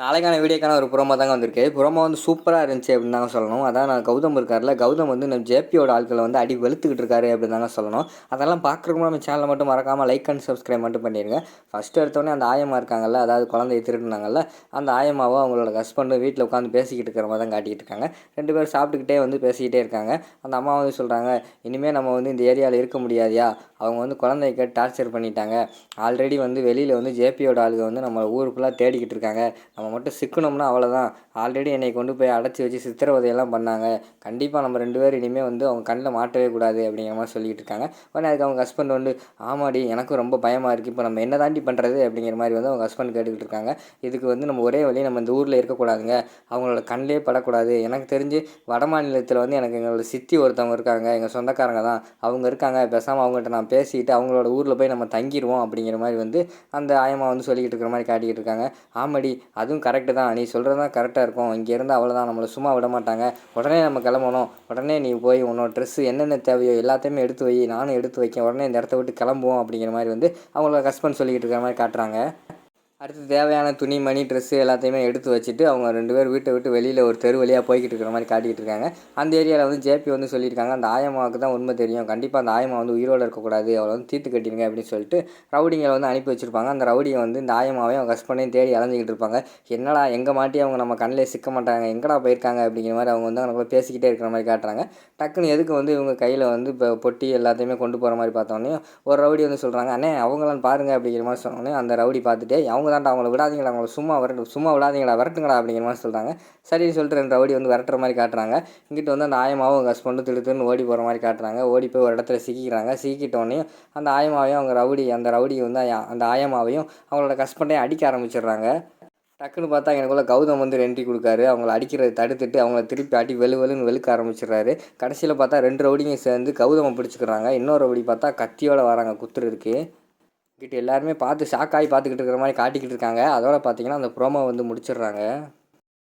நாளைக்கான வீடியோக்கான ஒரு ப்ரோமோ தாங்க வந்திருக்கு. ப்ரோமோ வந்து சூப்பராக இருந்துச்சு அப்படின்னு தாங்க சொல்லணும். அதான் நான் கௌதம் இருக்கார்ல கௌதம் வந்து நம்ம ஜேபியோட ஆட்களை வந்து அடி வெளுத்துக்கிட்டு இருக்காரு அப்படின்னு தாங்க சொல்லணும். அதெல்லாம் பார்க்குறக்கு நம்ம சேனலை மட்டும் மறக்காமல் லைக் அண்ட் சப்ஸ்கிரைப் மட்டும் பண்ணிடுங்க ஃபஸ்ட்டு எடுத்தோடனே அந்த ஆயமா இருக்காங்கல்ல அதாவது குழந்தைய திருடினாங்கல்ல அந்த ஆயமாவோ அவங்களோட ஹஸ்பண்டும் வீட்டில் உட்காந்து பேசிக்கிட்டு இருக்கிற மாதிரி தான் காட்டிக்கிட்டு இருக்காங்க. ரெண்டு பேரும் சாப்பிட்டுக்கிட்டே வந்து பேசிக்கிட்டே இருக்காங்க. அந்த அம்மா வந்து சொல்கிறாங்க இனிமேல் நம்ம வந்து இந்த ஏரியாவில் இருக்க முடியாதியா? அவங்க வந்து குழந்தைய கேட்டு டார்ச்சர் பண்ணிட்டாங்க. ஆல்ரெடி வந்து வெளியில் வந்து ஜேபியோட ஆளுங்க வந்து நம்ம ஊர் ஃபுல்லாக தேடிக்கிட்டு இருக்காங்க. நம்ம மட்டும் சிக்கணும்னா அவ்வளோதான் ஆல்ரெடி என்னை கொண்டு போய் அடைச்சி வச்சு சித்திரவதையெல்லாம் பண்ணாங்க. கண்டிப்பாக நம்ம ரெண்டு பேரும் இனிமேல் வந்து அவங்க கண்ணில் மாட்டவே கூடாது அப்படிங்கிற மாதிரி சொல்லிக்கிட்டு இருக்காங்க. உடனே அதுக்கு அவங்க ஹஸ்பண்ட் வந்து ஆமாடி எனக்கும் ரொம்ப பயமாக இருக்குது இப்போ நம்ம என்ன தாண்டி பண்ணுறது அப்படிங்கிற மாதிரி வந்து அவங்க ஹஸ்பண்ட் கேட்டுக்கிட்டு இருக்காங்க. இதுக்கு வந்து நம்ம ஒரே வழி நம்ம இந்த ஊரில் இருக்கக்கூடாதுங்க அவங்களோட கண்ணிலே படக்கூடாது. எனக்கு தெரிஞ்சு வட மாநிலத்தில் வந்து எனக்கு எங்களோட சித்தி ஒருத்தவங்க இருக்காங்க. எங்கள் சொந்தக்காரங்க தான். அவங்க இருக்காங்க. பேசாமல் அவங்கள்ட்ட நான் பேசிட்டு அவங்களோட ஊரில் போய் நம்ம தங்கிடுவோம் அப்படிங்கிற மாதிரி வந்து அந்த ஆயம்மா வந்து சொல்லிக்கிட்டு இருக்கிற மாதிரி காட்டிக்கிட்டு இருக்காங்க. ஆமாடி அது அதுவும் கரெக்டு தான். நீ சொல்கிறது தான் கரெக்டாக இருக்கும். இங்கே இருந்து அவ்வளோதான் நம்மளை சும்மா விட மாட்டாங்க. உடனே நம்ம கிளம்பணும். உடனே நீ போய் உன்னோட ட்ரெஸ்ஸு என்னென்ன தேவையோ எல்லாத்தையுமே எடுத்து வை. நானும் எடுத்து வைக்கேன். உடனே இந்த இடத்த விட்டு கிளம்புவோம் அப்படிங்கிற மாதிரி வந்து அவங்கள ஹஸ்பண்ட் சொல்லிக்கிட்டு இருக்கிற மாதிரி காட்டுறாங்க. அடுத்து தேவையான துணி மணி ட்ரெஸ்ஸு எல்லாத்தையுமே எடுத்து வச்சுட்டு அவங்க ரெண்டு பேர் வீட்டை விட்டு வெளியில் ஒரு தெரு வழியாக போய்கிட்டு இருக்கிற மாதிரி காட்டிக்கிட்டு இருக்காங்க. அந்த ஏரியாவில் வந்து ஜேபி வந்து சொல்லியிருக்காங்க. அந்த ஆயமாவுக்கு தான் உண்மை தெரியும். கண்டிப்பாக அந்த ஆயம்மா வந்து உயிரோடு இருக்கக்கூடாது. அவளை வந்து தீர்த்து கட்டிடுங்க அப்படின்னு சொல்லிட்டு ரவுடிங்களை வந்து அனுப்பி வச்சுருப்பாங்க. அந்த ரவுடியை வந்து இந்த ஆயம்மாவையும் அவங்க ஹஸ்பண்டையும் தேடி அலைஞ்சிக்கிட்டு இருப்பாங்க. என்னடா எங்கே மாட்டி அவங்க நம்ம கண்ணிலே சிக்க மாட்டாங்க? எங்கடா போயிருக்காங்க? அப்படிங்கிற மாதிரி அவங்க வந்து அவங்க பேசிக்கிட்டே இருக்கிற மாதிரி காட்டுறாங்க. டக்குன்னு எதுக்கு வந்து இவங்க கையில் வந்து இப்போ பொட்டி எல்லாத்தையுமே கொண்டு போகிற மாதிரி பார்த்தோன்னே ஒரு ரவுடி வந்து சொல்கிறாங்க அண்ணே அவங்களாம் பாருங்க அப்படிங்கிற மாதிரி சொன்னோன்னே அந்த ரவுடி பார்த்துட்டு அவங்க தான்டா அவங்கள விடாதீங்களா அவங்கள சும்மா வரட்டு சும்மா விடாதீங்களா விரட்டுங்களா அப்படிங்கிற மாதிரி சொல்கிறாங்க சரின்னு சொல்லிட்டு ரெண்டு ரவுடி வந்து விரட்டுற மாதிரி காட்டுறாங்க. இங்கிட்டு வந்து அந்த ஆயமாவும் அவங்க ஹஸ்பண்டும் திடுத்துன்னு ஓடி போகிற மாதிரி காட்டுறாங்க. ஓடி போய் ஒரு இடத்துல சிக்கிக்கிறாங்க. சிக்கிட்டோடனே அந்த ஆயமாவையும் அவங்க ரவுடி அந்த ரவுடி வந்து அந்த ஆயமாவையும் அவங்களோட ஹஸ்பண்டையும் அடிக்க ஆரம்பிச்சிடுறாங்க. டக்குன்னு பார்த்தா எனக்குள்ள கௌதம் வந்து ரெண்டி கொடுக்காரு. அவங்கள அடிக்கிறத தடுத்துட்டு அவங்கள திருப்பி அடி வெளு வெளுன்னு வெளுக்க ஆரம்பிச்சிடுறாரு. கடைசியில் பார்த்தா ரெண்டு ரவுடிங்க சேர்ந்து கௌதமை பிடிச்சிக்கிறாங்க. இன்னொரு ரவுடி பார்த்தா கத்தியோடு வராங்க குத்துறதுக்கு. கிட்ட எல்லாருமே பார்த்து ஷாக் ஆகி பார்த்துக்கிட்டு இருக்கிற மாதிரி காட்டிக்கிட்டு இருக்காங்க. அதோட பார்த்தீங்கன்னா அந்த ப்ரோமோ வந்து முடிச்சிடுறாங்க.